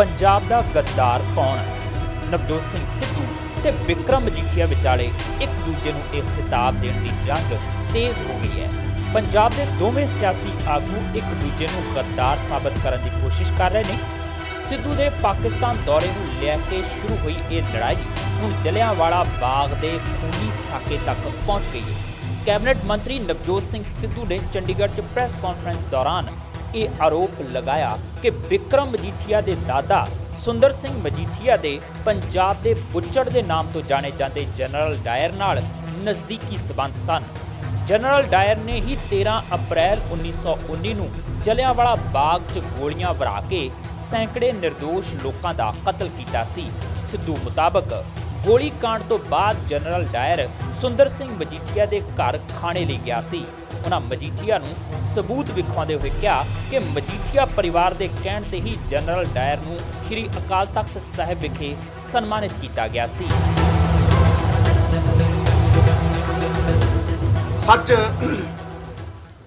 ਪੰਜਾਬ ਦਾ ਗੱਦਾਰ ਕੌਣ ਨਵਜੋਤ ਸਿੰਘ ਸਿੱਧੂ ਤੇ ਵਿਕਰਮ ਮਜੀਠੀਆ ਵਿਚਾਲੇ ਇੱਕ ਦੂਜੇ ਨੂੰ ਇਹ ਖਿਤਾਬ ਦੇਣ ਦੀ ਜੰਗ ਤੇਜ਼ ਹੋ ਗਈ ਹੈ। ਪੰਜਾਬ ਦੇ ਦੋਵੇਂ ਸਿਆਸੀ ਆਗੂ ਇੱਕ ਦੂਜੇ ਨੂੰ ਗੱਦਾਰ ਸਾਬਤ ਕਰਨ ਦੀ ਕੋਸ਼ਿਸ਼ ਕਰ ਰਹੇ ਨੇ। ਸਿੱਧੂ ਦੇ ਪਾਕਿਸਤਾਨ ਦੌਰੇ ਨੂੰ ਲੈ ਕੇ ਸ਼ੁਰੂ ਹੋਈ ਇਹ ਲੜਾਈ ਹੁਣ ਜਲਿਆਂਵਾਲਾ ਬਾਗ ਦੇ ਖੂਨੀ ਸਾਕੇ ਤੱਕ ਪਹੁੰਚ ਗਈ ਹੈ। ਕੈਬਨਿਟ ਮੰਤਰੀ ਨਵਜੋਤ ਸਿੰਘ ਸਿੱਧੂ ਨੇ ਚੰਡੀਗੜ੍ਹ 'ਚ ਪ੍ਰੈਸ ਕਾਨਫਰੰਸ ਦੌਰਾਨ ਇਹ ਆਰੋਪ ਲਗਾਇਆ ਕਿ ਵਿਕਰਮ ਮਜੀਠੀਆ ਦੇ ਦਾਦਾ ਸੁੰਦਰ ਸਿੰਘ ਮਜੀਠੀਆ ਦੇ ਪੰਜਾਬ ਦੇ ਬੁੱਚੜ ਦੇ ਨਾਮ ਤੋਂ ਜਾਣੇ ਜਾਂਦੇ ਜਨਰਲ ਡਾਇਰ ਨਾਲ ਨਜ਼ਦੀਕੀ ਸਬੰਧ ਸਨ। ਜਨਰਲ ਡਾਇਰ ਨੇ ਹੀ 13 ਅਪ੍ਰੈਲ 1919 ਨੂੰ ਜਲਿਆਂਵਾਲਾ ਬਾਗ 'ਚ ਗੋਲੀਆਂ ਵਰਾ ਕੇ ਸੈਂਕੜੇ નિર્ਦੋਸ਼ ਲੋਕਾਂ ਦਾ ਕਤਲ ਕੀਤਾ ਸੀ। ਸਿੱਧੂ ਮੁਤਾਬਕ ਗੋਲੀ ਕਾਂਡ ਤੋਂ ਬਾਅਦ ਜਨਰਲ ਡਾਇਰ ਸੁੰਦਰ ਸਿੰਘ ਮਜੀਠੀਆ ਦੇ ਘਰ ਖਾਣੇ ਲਈ ਗਿਆ ਸੀ। ਉਹਨਾਂ ਮਜੀਠੀਆ ਨੂੰ ਸਬੂਤ ਵਿਖਾਉਂਦੇ ਹੋਏ ਕਿਹਾ ਕਿ ਮਜੀਠੀਆ ਪਰਿਵਾਰ ਦੇ ਕਹਿਣ ਤੇ ਹੀ ਜਨਰਲ ਡਾਇਰ ਨੂੰ ਸ੍ਰੀ ਅਕਾਲ ਤਖਤ ਸਾਹਿਬ ਵਿਖੇ ਸਨਮਾਨਿਤ ਕੀਤਾ ਗਿਆ ਸੀ। ਸੱਚ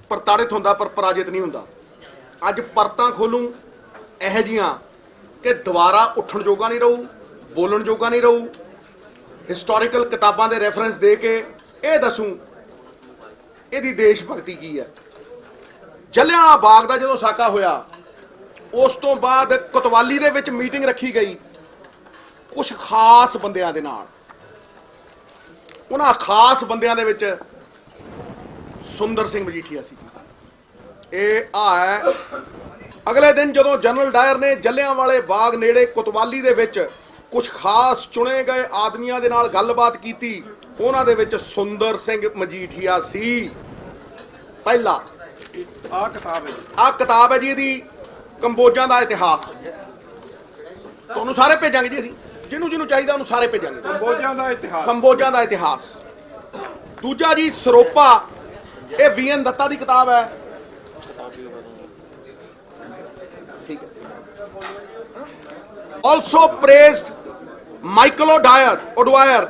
ਪ੍ਰਤਾੜਿਤ ਹੁੰਦਾ ਪਰ ਪਰਾਜਿਤ ਨਹੀਂ ਹੁੰਦਾ। ਅੱਜ ਪਰਤਾਂ ਖੋਲੂੰ, ਇਹੋ ਜੀਆਂ ਕਿ ਦੁਬਾਰਾ ਉੱਠਣ ਜੋਗਾ ਨਹੀਂ ਰਹੂ, ਬੋਲਣ ਜੋਗਾ ਨਹੀਂ ਰਹੂ। ਹਿਸਟੋਰੀਕਲ ਕਿਤਾਬਾਂ ਦੇ ਰੈਫਰੈਂਸ ਦੇ ਕੇ ਇਹ ਦੱਸੂ ਇਹਦੀ ਦੇਸ਼ ਭਗਤੀ ਕੀ ਹੈ? ਜਲਿਆਂਵਾਲਾ ਬਾਗ ਦਾ ਜਦੋਂ ਸਾਕਾ ਹੋਇਆ, ਉਸ ਤੋਂ ਬਾਅਦ ਕੋਤਵਾਲੀ ਦੇ ਵਿੱਚ ਮੀਟਿੰਗ ਰੱਖੀ ਗਈ ਕੁਝ ਖਾਸ ਬੰਦਿਆਂ ਦੇ ਨਾਲ। ਉਹਨਾਂ ਖਾਸ ਬੰਦਿਆਂ ਦੇ ਵਿੱਚ ਸੁੰਦਰ ਸਿੰਘ ਮਜੀਠੀਆ ਸੀ। ਇਹ ਆ ਹੈ, ਅਗਲੇ ਦਿਨ ਜਦੋਂ ਜਨਰਲ ਡਾਇਰ ਨੇ ਜੱਲਿਆਂ ਵਾਲੇ ਬਾਗ ਨੇੜੇ ਕੁਤਵਾਲੀ ਦੇ ਵਿੱਚ ਕੁਝ ਖਾਸ ਚੁਣੇ ਗਏ ਆਦਮੀਆਂ ਦੇ ਨਾਲ ਗੱਲਬਾਤ ਕੀਤੀ ਉਹਨਾਂ ਦੇ ਵਿੱਚ ਸੁੰਦਰ ਸਿੰਘ ਮਜੀਠੀਆ ਸੀ। ਪਹਿਲਾ। ਆ ਕਿਤਾਬ ਹੈ ਜੀ। ਆ ਕਿਤਾਬ ਹੈ ਜੀ ਇਹਦੀ ਕੰਬੋਜਾਂ ਦਾ ਇਤਿਹਾਸ। ਤੁਹਾਨੂੰ ਸਾਰੇ ਭੇਜਾਂਗੇ ਜੀ ਅਸੀਂ। ਜਿਹਨੂੰ ਜਿਹਨੂੰ ਚਾਹੀਦਾ ਉਹਨੂੰ ਸਾਰੇ ਭੇਜਾਂਗੇ। ਕੰਬੋਜੀਆ ਦਾ ਇਤਿਹਾਸ। ਕੰਬੋਜਾਂ ਦਾ ਇਤਿਹਾਸ। ਦੂਜਾ ਜੀ ਸਰੋਪਾ। ਇਹ ਵੀਐਨ ਦੱਤਾ ਦੀ ਕਿਤਾਬ ਹੈ। ਠੀਕ ਹੈ। Also praised Michael O'Dwyer O'Dwyer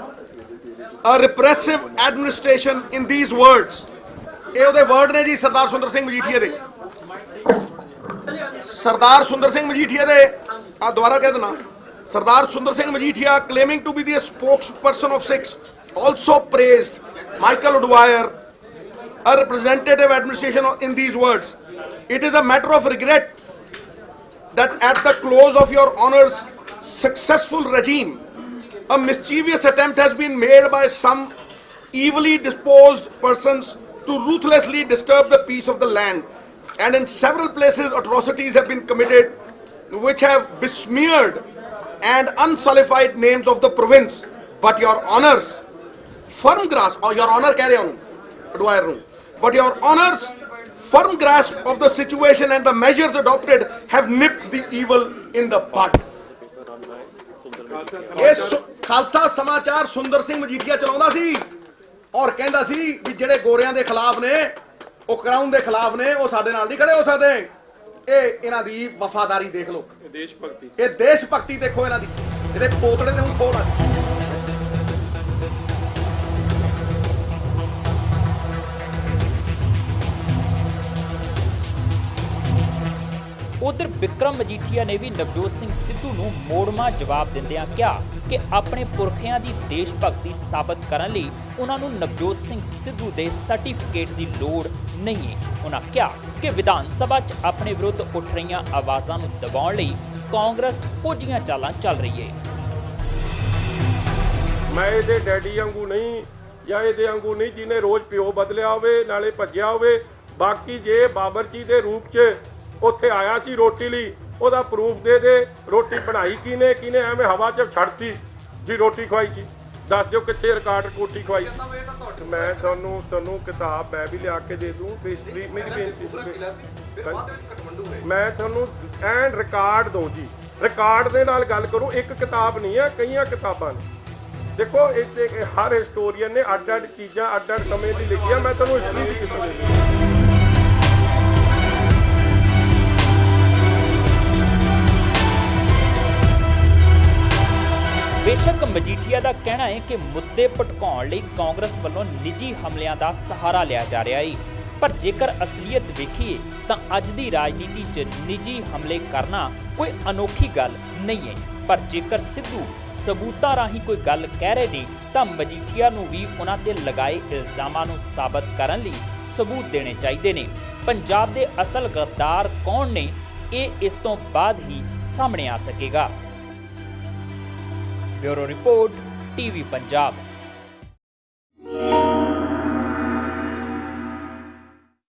a repressive administration in these words ਇਹ ਉਹਦੇ ਵਰਡ ਨੇ ਜੀ ਸਰਦਾਰ ਸੁੰਦਰ ਸਿੰਘ ਮਜੀਠੀਆ ਦੇ ਸਰਦਾਰ ਸੁੰਦਰ ਸਿੰਘ ਮਜੀਠੀਆ ਦੇ ਆ ਦੁਬਾਰਾ ਕਹਿ ਦੇਣਾ Sardar Sundar Singh Majithia claiming to be the spokesperson of six also praised Michael Udwyer a representative administration in these words it is a matter of regret that at the close of your honor's successful regime a mischievous attempt has been made by some evilly disposed persons to ruthlessly disturb the peace of the land. And in several places, atrocities have been committed which have besmeared and unsullied names of the province. But your honors, firm grasp, or your honor carry on, but your honors, firm grasp of the situation and the measures adopted have nipped the evil in the bud. Yes, so Khalsa Samachar Sundar Singh Majithia ਚਲਾਉਂਦਾ ਸੀ ਔਰ ਕਹਿੰਦਾ ਸੀ ਵੀ ਜਿਹੜੇ ਗੋਰਿਆਂ ਦੇ ਖਿਲਾਫ ਨੇ ਉਹ crown ਦੇ ਖਿਲਾਫ ਨੇ ਉਹ ਸਾਡੇ ਨਾਲ ਨਹੀਂ ਖੜੇ ਹੋ ਸਕਦੇ। ਇਹ ਇਹਨਾਂ ਦੀ ਵਫਾਦਾਰੀ ਦੇਖ ਲਓ। ਇਹ ਦੇਸ਼ ਭਗਤੀ ਇਹ ਦੇਸ਼ ਭਗਤੀ ਦੇਖੋ ਇਹਨਾਂ ਦੀ। ਇਹਦੇ ਪੋਤੜੇ ਦੇ ਹੁਣ ਖੋਲ ਆ। ਉਧਰ ਵਿਕਰਮ ਮਜੀਠੀਆ ਨੇ ਵੀ ਨਵਜੋਤ ਸਿੰਘ ਸਿੱਧੂ ਨੂੰ ਮੋੜਮਾ ਜਵਾਬ ਦਿੰਦਿਆਂ ਕਿਹਾ ਕਿ ਆਪਣੇ ਪੁਰਖਿਆਂ ਦੀ ਦੇਸ਼ ਭਗਤੀ ਸਾਬਤ ਕਰਨ ਲਈ ਉਹਨਾਂ ਨੂੰ ਨਵਜੋਤ ਸਿੰਘ ਸਿੱਧੂ ਦੇ ਸਰਟੀਫਿਕੇਟ ਦੀ ਲੋੜ ਨਹੀਂ ਹੈ। ਉਹਨਾਂ ਕਿਹਾ ਕਿ ਵਿਧਾਨ ਸਭਾ 'ਚ ਆਪਣੇ ਵਿਰੁੱਧ ਉੱਠ ਰਹੀਆਂ ਆਵਾਜ਼ਾਂ ਨੂੰ ਦਬਾਉਣ ਲਈ ਕਾਂਗਰਸ ਕੋਝੀਆਂ ਚਾਲਾਂ ਚੱਲ ਰਹੀ ਹੈ। ਮੈਂ ਇਹਦੇ ਡੈਡੀ ਵਾਂਗੂ ਨਹੀਂ ਜਾਂ ਇਹਦੇ ਵਾਂਗੂ ਨਹੀਂ ਜਿਹਨੇ ਰੋਜ਼ ਪਿਓ ਬਦਲਿਆ ਹੋਵੇ, ਨਾਲੇ ਭੱਜਿਆ ਹੋਵੇ, ਬਾਕੀ ਜੇ ਬਾਬਰ ਜੀ ਦੇ ਰੂਪ 'ਚ ਉੱਥੇ ਆਇਆ ਸੀ ਰੋਟੀ ਲਈ ਉਹਦਾ ਪ੍ਰੂਫ ਦੇ ਦੇ ਰੋਟੀ ਬਣਾਈ ਕਿਨੇ ਕਿਨੇ ਐਵੇਂ ਹਵਾ 'ਚ ਛੱਡਤੀ ਜੀ ਰੋਟੀ ਖਵਾਈ ਸੀ। ਦੱਸ ਦਿਓ ਕਿੱਥੇ ਰਿਕਾਰਡ ਕੋਠੀ ਖਵਾਈ ਸੀ। ਮੈਂ ਤੁਹਾਨੂੰ ਤੁਹਾਨੂੰ ਕਿਤਾਬ ਮੈਂ ਵੀ ਲਿਆ ਕੇ ਦੇ ਦੂੰ ਹਿਸਟਰੀ ਮੇਰੀ ਬੇਨਤੀ ਸੀ। ਮੈਂ ਤੁਹਾਨੂੰ ਐਨ ਰਿਕਾਰਡ ਦੋ ਜੀ। ਰਿਕਾਰਡ ਦੇ ਨਾਲ ਗੱਲ ਕਰੂੰ ਇੱਕ ਕਿਤਾਬ ਨਹੀਂ ਹੈ ਕਈਆਂ ਕਿਤਾਬਾਂ ਨੇ। ਦੇਖੋ ਇੱਥੇ ਹਰ ਹਿਸਟੋਰੀਅਨ ਨੇ ਅੱਡ-ਅੱਡ ਚੀਜ਼ਾਂ ਅੱਡ-ਅੱਡ ਸਮੇਂ ਦੀ ਲਿਖੀਆਂ ਮੈਂ ਤੁਹਾਨੂੰ ਹਿਸਟਰੀ ਦੀ ਕਿਸੇ ਮਜੀਠੀਆ ਦਾ ਕਹਿਣਾ ਹੈ ਕਿ ਮੁੱਦੇ ਭਟਕਾਉਣ ਲਈ ਕਾਂਗਰਸ ਵੱਲੋਂ ਨਿੱਜੀ ਹਮਲਿਆਂ ਦਾ ਸਹਾਰਾ ਲਿਆ ਜਾ ਰਿਹਾ ਹੈ। ਪਰ ਜੇਕਰ ਅਸਲੀਅਤ ਵੇਖੀਏ, ਤਾਂ ਅੱਜ ਦੀ ਰਾਜਨੀਤੀ 'ਚ ਨਿੱਜੀ ਹਮਲੇ ਕਰਨਾ ਕੋਈ ਅਨੋਖੀ ਗੱਲ ਨਹੀਂ ਹੈ। ਪਰ ਜੇਕਰ ਸਿੱਧੂ ਸਬੂਤਾਂ ਰਾਹੀਂ ਕੋਈ ਗੱਲ ਕਹਿ ਰਹੇ ਨੇ, ਤਾਂ ਮਜੀਠੀਆ ਨੂੰ ਵੀ ਉਹਨਾਂ ਤੇ ਲਗਾਏ ਇਲਜ਼ਾਮਾਂ ਨੂੰ ਸਾਬਤ ਕਰਨ ਲਈ ਸਬੂਤ ਦੇਣੇ ਚਾਹੀਦੇ ਨੇ। ਪੰਜਾਬ ਦੇ ਅਸਲ ਗੱਦਾਰ ਕੌਣ ਨੇ, ਇਹ ਇਸ ਤੋਂ ਬਾਅਦ ਹੀ ਸਾਹਮਣੇ ਆ ਸਕੇਗਾ। Bureau report TV Punjab.